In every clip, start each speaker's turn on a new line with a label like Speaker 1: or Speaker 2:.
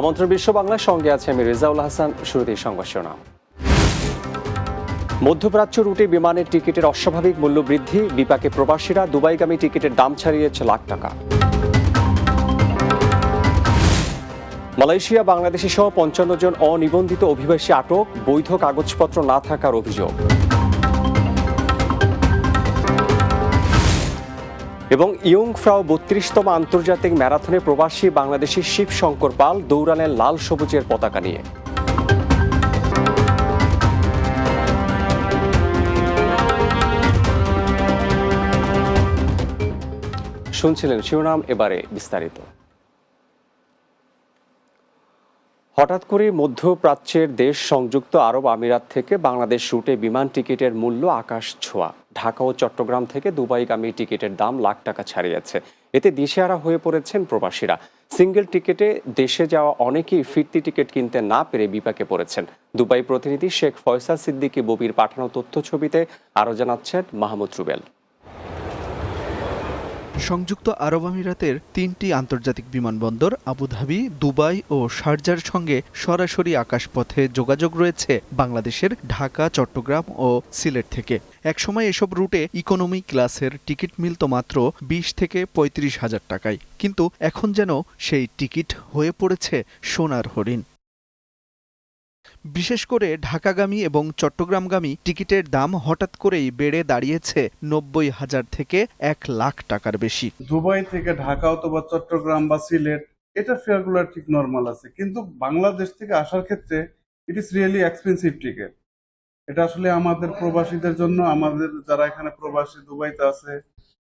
Speaker 1: আমন্ত্রণ বিশ্ব বাংলার সঙ্গে আছে আমি রেজাউল হাসান। শুরুতেই সংবাদ শিরোনাম। মধ্যপ্রাচ্য রুটে বিমানের টিকিটের অস্বাভাবিক মূল্য বৃদ্ধি, বিপাকে প্রবাসীরা দুবাইগামী টিকিটের দাম ছাড়িয়েছে লাখ টাকা। মালয়েশিয়া, বাংলাদেশি সহ পঞ্চান্ন জন অনিবন্ধিত অভিবাসী আটক, বৈধ কাগজপত্র না থাকার অভিযোগ। এবং ইয়ং ফ্রাও বত্রিশতম আন্তর্জাতিক ম্যারাথনে প্রবাসী বাংলাদেশি শিব শঙ্কর পাল দৌড়ালেন লাল সবুজের পতাকা নিয়ে। শুনছিলেন শিরোনাম এবারে বিস্তারিত। হঠাৎ করে মধ্যপ্রাচ্যের দেশ সংযুক্ত আরব আমিরাত থেকে বাংলাদেশ রুটে বিমান টিকিটের মূল্য আকাশ ছোঁয়া। ঢাকা ও চট্টগ্রাম থেকে দুবাইগামী টিকিটের দাম লাখ টাকা ছাড়িয়েছে। এতে দিশেহারা হয়ে পড়েছেন প্রবাসীরা। সিঙ্গেল টিকিটে দেশে যাওয়া অনেকেই ফিরতি টিকিট কিনতে না পেরে বিপাকে পড়েছেন। দুবাই প্রতিনিধি শেখ ফয়সাল সিদ্দিকী ববির পাঠানো তথ্য ছবিতে আরও জানাচ্ছেন মাহমুদ রুবেল।
Speaker 2: সংযুক্ত আরব আমিরাতের তিনটি আন্তর্জাতিক বিমানবন্দর, আবুধাবি, দুবাই ও শারজার সঙ্গে সরাসরি আকাশপথে যোগাযোগ রয়েছে বাংলাদেশের ঢাকা, চট্টগ্রাম ও সিলেট থেকে। একসময় এসব রুটে ইকোনমি ক্লাসের টিকিট মিলত মাত্র বিশ থেকে পঁয়ত্রিশ হাজার টাকায়। কিন্তু এখন যেন সেই টিকিট হয়ে পড়েছে সোনার হরিণ। বিশেষ করে ঢাকাগামী এবং চট্টগ্রামগামী টিকিটের দাম হঠাৎ করেই বেড়ে দাঁড়িয়েছে নব্বই হাজার থেকে এক লাখ টাকার বেশি।
Speaker 3: দুবাই থেকে ঢাকা অথবা চট্টগ্রাম বা সিলেট, এটা ফেয়ারগুলো ঠিক নর্মাল আছে। কিন্তু বাংলাদেশ থেকে আসার ক্ষেত্রে it is really expensive ticket এটা আসলে আমাদের প্রবাসীদের জন্য, আমাদের যারা এখানে প্রবাসী দুবাইতে আছে,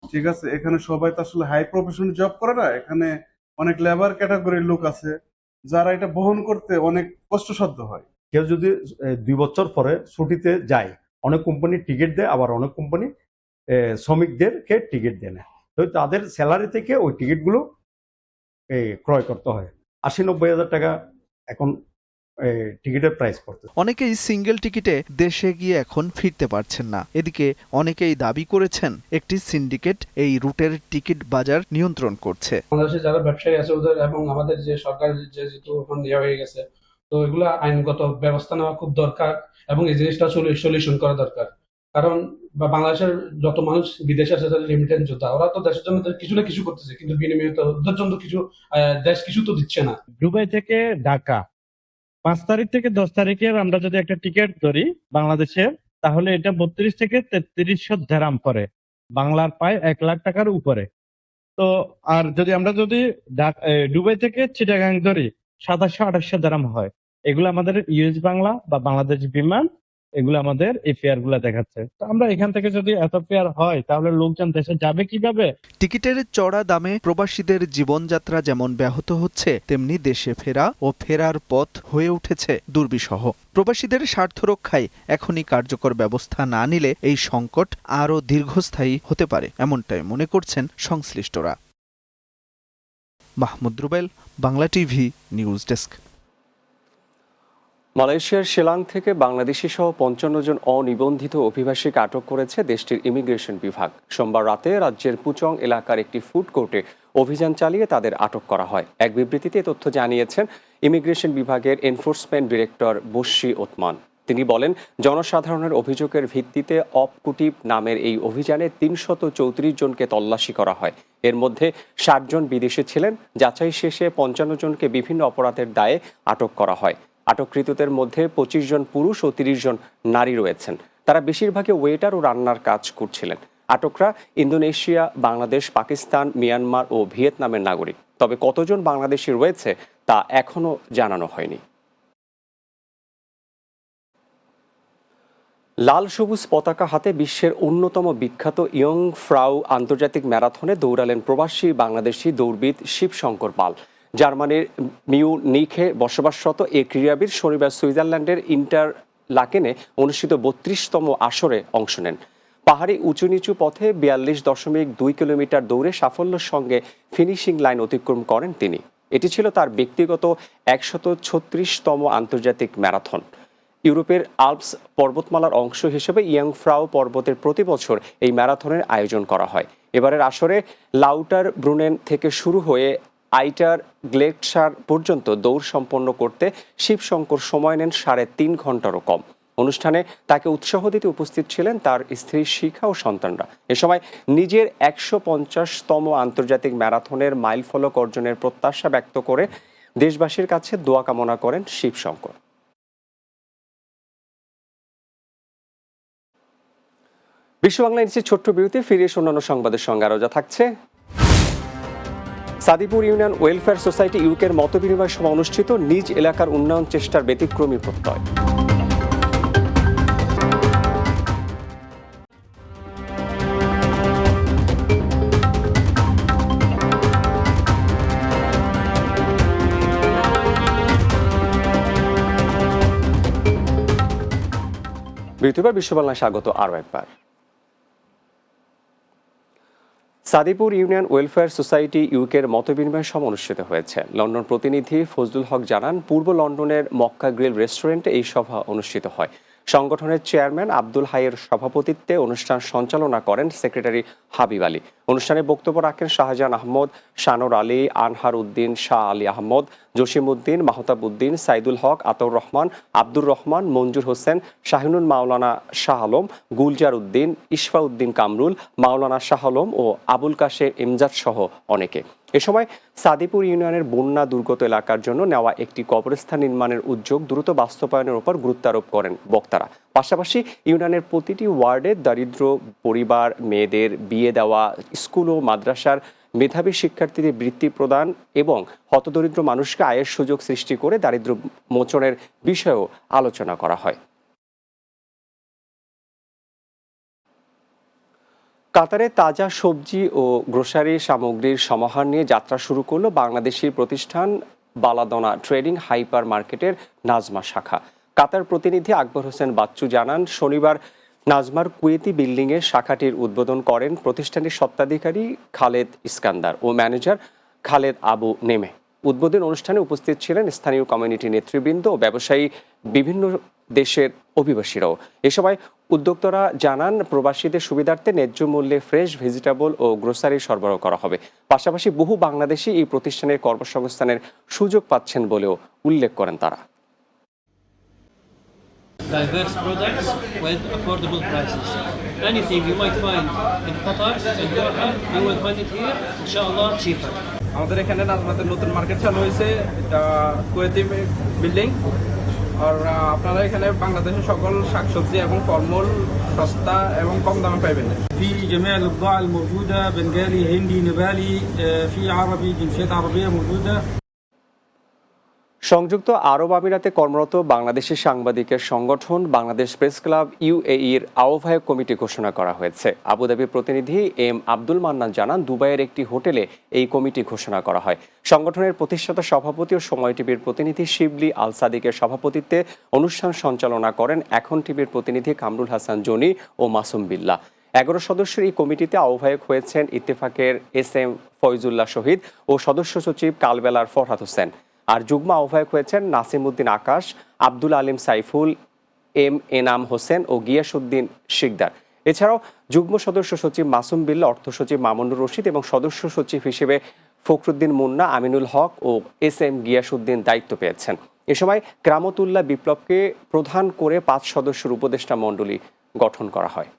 Speaker 3: ঠিক আছে? এখানে সবাই তো আসলে হাই প্রফেশন জব করে না। এখানে অনেক লেবার ক্যাটাগরির লোক আছে। যারা এটা বহন করতে অনেক কষ্টসাধ্য হয়।
Speaker 4: কেউ যদি দুই বছর পরে ছুটিতে যায়, অনেক কোম্পানি টিকিট দেয়, আবার অনেক কোম্পানি শ্রমিকদেরকে টিকিট দেয় না। তো তাদের স্যালারি থেকে ওই টিকিটগুলো ক্রয় করতে হয়। আশি নব্বই হাজার টাকা এখন টিকিটের প্রাইস পড়তে
Speaker 2: অনেকেই সিঙ্গেল টিকিটে দেশে গিয়ে এখন ফিরতে পারছেন না। এদিকে অনেকেই দাবি করেছেন একটি সিন্ডিকেট এই রুটের টিকিট বাজার নিয়ন্ত্রণ করছে।
Speaker 5: বাংলাদেশে যারা ব্যবসায়ী আছে ওদের এবং আমাদের যে সরকার যে যেহেতু এখন ইয়ে হয়ে গেছে তো এগুলো আইনগত ব্যবস্থা নেওয়া খুব দরকার এবং এই জিনিসটা সলিউশন করা দরকার। কারণ বা বাংলাদেশের যত মানুষ বিদেশে আছে যারা লিমিটেড যোদ্ধা ওরা তো দেশের জন্য কিছু না কিছু করতেছে কিন্তু বিনিময়ে তো ওদের জন্য কিছু আহ, দেশ কিছু তো দিচ্ছে না।
Speaker 6: দুবাই থেকে ঢাকা পাঁচ তারিখ থেকে দশ তারিখের আমরা যদি একটা টিকিট ধরি বাংলাদেশের তাহলে এটা বত্রিশ থেকে তেত্রিশশো দেরাম পরে বাংলার পায় এক লাখ টাকার উপরে। তো আর যদি আমরা যদি ডুবাই থেকে চিটাগাং ধরি, সাতাশশো আঠাশশো দেরাম হয়। এগুলো আমাদের ইউএস বাংলা বা বাংলাদেশ বিমান এগুলো আমাদের এই ফেয়ারগুলা দেখাচ্ছে। তো আমরা এখান থেকে যদি এত ফেয়ার হয়, তাহলে লোকজন দেশে যাবে কীভাবে?
Speaker 2: টিকিটের চড়া দামে প্রবাসীদের জীবনযাত্রা যেমন ব্যাহত হচ্ছে, তেমনি দেশে ফেরা ও ফেরার পথ হয়ে উঠেছে দুর্বিষহ। প্রবাসীদের স্বার্থ রক্ষায় এখনই কার্যকর ব্যবস্থা না নিলে এই সংকট আরও দীর্ঘস্থায়ী হতে পারে, এমনটাই মনে করছেন সংশ্লিষ্টরা। Mahmud Rubel, Bangla TV news desk.
Speaker 1: মালয়েশিয়ার শিলং থেকে বাংলাদেশি সহ পঞ্চান্ন জন অনিবন্ধিত অভিবাসীকে আটক করেছে দেশটির ইমিগ্রেশন বিভাগ। সোমবার রাতে রাজ্যের পুচং এলাকার একটি ফুড কোর্টে অভিযান চালিয়ে তাদের আটক করা হয়। এক বিবৃতিতে তথ্য জানিয়েছেন ইমিগ্রেশন বিভাগের এনফোর্সমেন্ট ডিরেক্টর বশি ওতমান। তিনি বলেন, জনসাধারণের অভিযোগের ভিত্তিতে অপকুটিপ নামের এই অভিযানে তিনশত চৌত্রিশ জনকে তল্লাশি করা হয়। এর মধ্যে ষাট জন বিদেশে ছিলেন। যাচাই শেষে পঞ্চান্ন জনকে বিভিন্ন অপরাধের দায়ে আটক করা হয়। আটককৃতদের মধ্যে পঁচিশ জন পুরুষ ও তিরিশ জন নারী রয়েছেন। তারা বেশিরভাগই ওয়েটার ও রান্নার কাজ করছিলেন। আটকরা ইন্দোনেশিয়া, বাংলাদেশ, পাকিস্তান, মিয়ানমার ও ভিয়েতনামের নাগরিক। তবে কতজন বাংলাদেশি রয়েছে তা এখনও জানানো হয়নি। লাল সবুজ পতাকা হাতে বিশ্বের অন্যতম বিখ্যাত ইয়ং ফ্রাউ আন্তর্জাতিক ম্যারাথনে দৌড়ালেন প্রবাসী বাংলাদেশি দৌড়বিদ শিবশঙ্কর পাল। জার্মানির মিউনিখে বসবাসরত এ ক্রীড়াবিদ শনিবার সুইজারল্যান্ডের ইন্টার লাকেনে অনুষ্ঠিত বত্রিশতম আসরে অংশ নেন। পাহাড়ি উঁচু নিচু পথে বিয়াল্লিশ দশমিক দুই কিলোমিটার দৌড়ে সাফল্যের সঙ্গে ফিনিশিং লাইন অতিক্রম করেন তিনি। এটি ছিল তার ব্যক্তিগত একশত ছত্রিশতম আন্তর্জাতিক ম্যারাথন। ইউরোপের আলপস পর্বতমালার অংশ হিসেবে ইয়াংফ্রাও পর্বতের প্রতি বছর এই ম্যারাথনের আয়োজন করা হয়। এবারের আসরে লাউটার ব্রুনেন থেকে শুরু হয়ে আইটার গ্লেকসার পর্যন্ত দৌড় সম্পন্ন করতে শিবশঙ্কর সময় নেন সাড়ে তিন ঘন্টারও কম। অনুষ্ঠানে তাকে উৎসাহ দিতে উপস্থিত ছিলেন তার স্ত্রী শিখা ও সন্তানরা। এ সময় নিজের একশো পঞ্চাশতম আন্তর্জাতিক ম্যারাথনের মাইল ফলক অর্জনের প্রত্যাশা ব্যক্ত করে দেশবাসীর কাছে দোয়া কামনা করেন শিবশঙ্কর। বিশ্ব বাংলা ছোট্ট বিরতি, ফিরে এসে অন্যান্য সংবাদের সঙ্গে আরও যা থাকছে। সাদিপুর ইউনিয়ন ওয়েলফেয়ার সোসাইটি ইউকের মত বিনিময় সভা অনুষ্ঠিত, নিজ এলাকার উন্নয়ন চেষ্টার ব্যতিক্রমী প্রত্যয়। বৃহস্পতিবার বিশ্ব স্বাগত আরও একবার। সাদিপুর ইউনিয়ন ওয়েলফেয়ার সোসাইটি ইউকের মতবিনিময় সভা অনুষ্ঠিত হয়েছে। লন্ডন প্রতিনিধি ফজলুল হক জানান, পূর্ব লন্ডনের মক্কা গ্রিল রেস্টুরেন্টে এই সভা অনুষ্ঠিত হয়। সংগঠনের চেয়ারম্যান আব্দুল হাইয়ের সভাপতিত্বে অনুষ্ঠান সঞ্চালনা করেন সেক্রেটারি হাবিব আলী। অনুষ্ঠানে বক্তব্য রাখেন শাহজাহান আহমদ, শানোর আলী, আনহার উদ্দিন শাহ আলী আহমদ, জসিম উদ্দিন, মাহতাব উদ্দিন, সাইদুল হক আতর রহমান, আব্দুর রহমান, মঞ্জুর হোসেন শাহিনুল মাওলানা শাহ আলম, গুলজার উদ্দিন, ইশফা উদ্দিন কামরুল, মাওলানা শাহ আলম ও আবুল কাশের ইমজাদ সহ অনেকে। এ সময় সাদিপুর ইউনিয়নের বন্যা দুর্গত এলাকার জন্য নেওয়া একটি কবরস্থান নির্মাণের উদ্যোগ দ্রুত বাস্তবায়নের উপর গুরুত্ব আরোপ করেন বক্তারা। পাশাপাশি ইউনিয়নের প্রতিটি ওয়ার্ডে দারিদ্র পরিবার, মেয়েদের বিয়ে দেওয়া, স্কুল ও মাদ্রাসার মেধাবী শিক্ষার্থীদের বৃত্তি প্রদান এবং হতদরিদ্র মানুষকে আয়ের সুযোগ সৃষ্টি করে দারিদ্র মোচনের বিষয়েও আলোচনা করা হয়। কাতারে তাজা সবজি ও গ্রোসারি সামগ্রীর সমাহার নিয়ে যাত্রা শুরু করল বাংলাদেশি প্রতিষ্ঠান বালাদনা ট্রেডিং হাইপার মার্কেটের নাজমা শাখা। কাতার প্রতিনিধি আকবর হোসেন বাচ্চু জানান, শনিবার নাজমার কুয়েতি বিল্ডিংয়ে শাখাটির উদ্বোধন করেন প্রতিষ্ঠানের স্বত্বাধিকারী খালেদ ইস্কান্দার ও ম্যানেজার খালেদ আবু নেমে। উদ্বোধন অনুষ্ঠানে উপস্থিত ছিলেন স্থানীয় কমিউনিটি নেতৃবৃন্দ ও ব্যবসায়ী বিভিন্ন দেশের অভিবাসীরাও এ সময় উদ্যোক্তারা জানান প্রবাসীদের সুবিধার্থে ন্যায্য মূল্যে ফ্রেশ ভেজিটেবল ও গ্রোসারি সরবরাহ করা হবে পাশাপাশি বহু বাংলাদেশি এই প্রতিষ্ঠানের কর্মসংস্থানের সুযোগ পাচ্ছেন বলেও উল্লেখ করেন তারা
Speaker 7: diverse products with affordable prices. Anything you might find in Qatar, in Doha, you will find it here, inshallah, cheaper.
Speaker 8: আমাদের এখানে নাজমাতের নতুন মার্কেট চালু হয়েছে এটা কুয়েতি বিল্ডিং আর আহ, আপনারা এখানে বাংলাদেশের সকল শাকসবজি এবং ফলমূল সস্তা এবং কম দামে পাইবেন
Speaker 9: في جميع البضاعة الموجودة بنغالي هندي نيبالي آه، في عربي جنسيات عربية موجودة
Speaker 1: সংযুক্ত আরব আমিরাতে কর্মরত বাংলাদেশি সাংবাদিকের সংগঠন বাংলাদেশ প্রেস ক্লাব ইউএইর আহ্বায়ক কমিটি ঘোষণা করা হয়েছে। আবুধাবি প্রতিনিধি এম আব্দুল মান্নান জানান, দুবাইয়ের একটি হোটেলে এই কমিটি ঘোষণা করা হয়। সংগঠনের প্রতিষ্ঠাতা সভাপতি ও সময় টিভির প্রতিনিধি শিবলি আল সাদিকের সভাপতিত্বে অনুষ্ঠান সঞ্চালনা করেন এখন টিভির প্রতিনিধি কামরুল হাসান জনি ও মাসুম বিল্লাহ এগারো সদস্যের এই কমিটিতে আহ্বায়ক হয়েছেন ইত্তেফাকের এস এম ফয়জুল্লাহ শহীদ ও সদস্য সচিব কালবেলার ফরহাদ হোসেন। আর যুগ্ম আহ্বায়ক হয়েছেন নাসিমউদ্দিন আকাশ, আব্দুল আলিম সাইফুল, এম এনাম হোসেন ও গিয়াসুদ্দিন শিকদার। এছাড়াও যুগ্ম সদস্য সচিব মাসুম বিল্লা, অর্থ সচিব মামুনুর রশিদ এবং সদস্য সচিব হিসেবে ফখরুদ্দিন মুন্না, আমিনুল হক ও এস এম গিয়াসুদ্দিন দায়িত্ব পেয়েছেন। এ সময় গ্রামতুল্লাহ বিপ্লবকে প্রধান করে পাঁচ সদস্যের উপদেষ্টা মণ্ডলী গঠন করা হয়।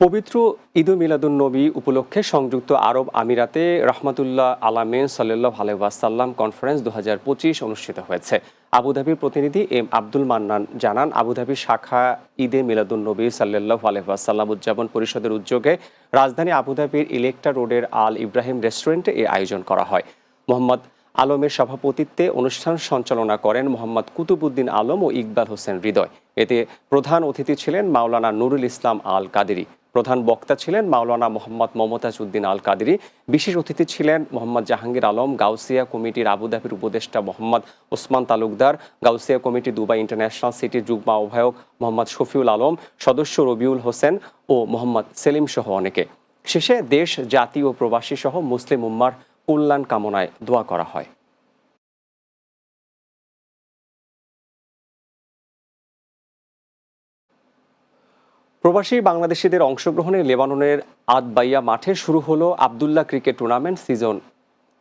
Speaker 1: পবিত্র ঈদ মিলাদুন নবী উপলক্ষে সংযুক্ত আরব আমিরাতে রহমাতুল্লাহ আলামিন সাল্লাহ আলহাসাল্লাম কনফারেন্স দু হাজার পঁচিশ অনুষ্ঠিত হয়েছে। আবুধাবির প্রতিনিধি এম আব্দুল মান্নান জানান আবুধাবি শাখা ঈদে মিলাদুন নবী সাল্লাহ আলহাসাল্লাম উদযাপন পরিষদের উদ্যোগে রাজধানী আবুধাবির ইলেকট্রা রোডের আল ইব্রাহিম রেস্টুরেন্টে এ আয়োজন করা হয়। মোহাম্মদ আলমের সভাপতিত্বে অনুষ্ঠান সঞ্চালনা করেন মোহাম্মদ কুতুবুদ্দিন আলম ও ইকবাল হোসেন হৃদয়। এতে প্রধান অতিথি ছিলেন মাওলানা নুরুল ইসলাম আল কাদেরি প্রধান বক্তা ছিলেন মাওলানা মোহাম্মদ মমতাজ উদ্দিন আল কাদেরি বিশেষ অতিথি ছিলেন মোহাম্মদ জাহাঙ্গীর আলম, গাউসিয়া কমিটির আবুধাবির উপদেষ্টা Mohammad Osman Talukdar, Gausia committee Dubai International সিটির যুগ্ম আহ্বায়ক মোহাম্মদ শফিউল আলম, সদস্য রবিউল হোসেন ও মোহাম্মদ সেলিম সহ অনেকে। শেষে দেশ, জাতি ও প্রবাসী সহ মুসলিম উম্মার কল্যাণ কামনায় দোয়া করা হয়। প্রবাসী বাংলাদেশিদের অংশগ্রহণে লেবাননের আদবাইয়া মাঠে শুরু হলো আবদুল্লাহ ক্রিকেট টুর্নামেন্ট সিজন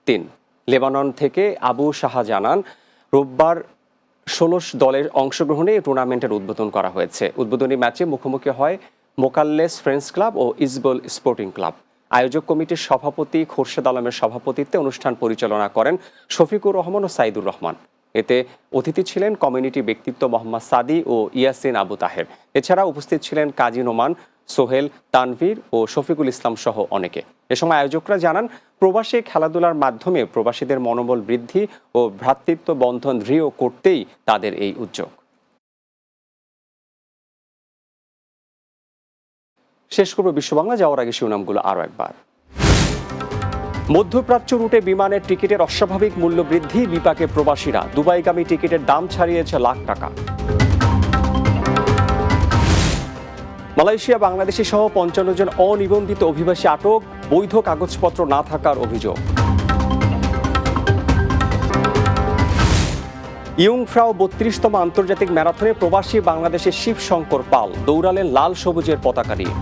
Speaker 1: তিন। লেবানন থেকে আবু সাহা জানান, রোববার ষোলশ দলের অংশগ্রহণে টুর্নামেন্টের উদ্বোধন করা হয়েছে। উদ্বোধনী ম্যাচে মুখোমুখি হয় মোকাল্লেস ফ্রেন্ডস ক্লাব ও ইসবল স্পোর্টিং ক্লাব। আয়োজক কমিটির সভাপতি খোরশেদ আলমের সভাপতিত্বে অনুষ্ঠান পরিচালনা করেন শফিকুর রহমান ও সাইদুর রহমান। এতে অতিথি ছিলেন কমিউনিটি ব্যক্তিত্ব মোহাম্মদ সাদি ও ইয়াসিন আবু তাহের। এছাড়া উপস্থিত ছিলেন কাজী নোমান, সোহেল, তানভীর ও শফিকুল ইসলাম সহ অনেকে। এ সময় আয়োজকরা জানান, প্রবাসী খেলাধুলার মাধ্যমে প্রবাসীদের মনোবল বৃদ্ধি ও ভ্রাতৃত্ব বন্ধন দৃঢ় করতেই তাদের এই উদ্যোগ। শেষ করব বিশ্ববাংলা যাওয়ার আগে শিরোনামগুলো আরও একবার। মধ্যপ্রাচ্য রুটে বিমানের টিকিটের অস্বাভাবিক মূল্য বৃদ্ধি, বিপাকে প্রবাসীরা। দুবাইগামী টিকিটের দাম ছাড়িয়েছে লাখ টাকা। মালয়েশিয়া, বাংলাদেশি সহ পঞ্চান্ন জন অনিবন্ধিত অভিবাসী আটক, বৈধ কাগজপত্র না থাকার অভিযোগ। ইয়ংফ্রাও বত্রিশতম আন্তর্জাতিক ম্যারাথনে প্রবাসী বাংলাদেশের শিবশঙ্কর পাল দৌড়ালেন লাল সবুজের পতাকা নিয়ে।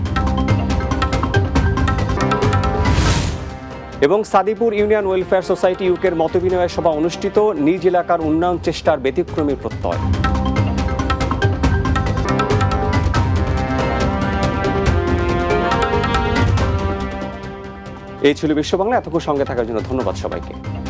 Speaker 1: এবং সাদিপুর ইউনিয়ন ওয়েলফেয়ার সোসাইটি ইউকের মতবিনিময় সভা অনুষ্ঠিত। নিজ এলাকার উন্নয়ন চেষ্টার ব্যতিক্রমী প্রত্যয়। এই ছিল বিশ্ব বাংলা এতক্ষণ সঙ্গে থাকার জন্য ধন্যবাদ সবাইকে।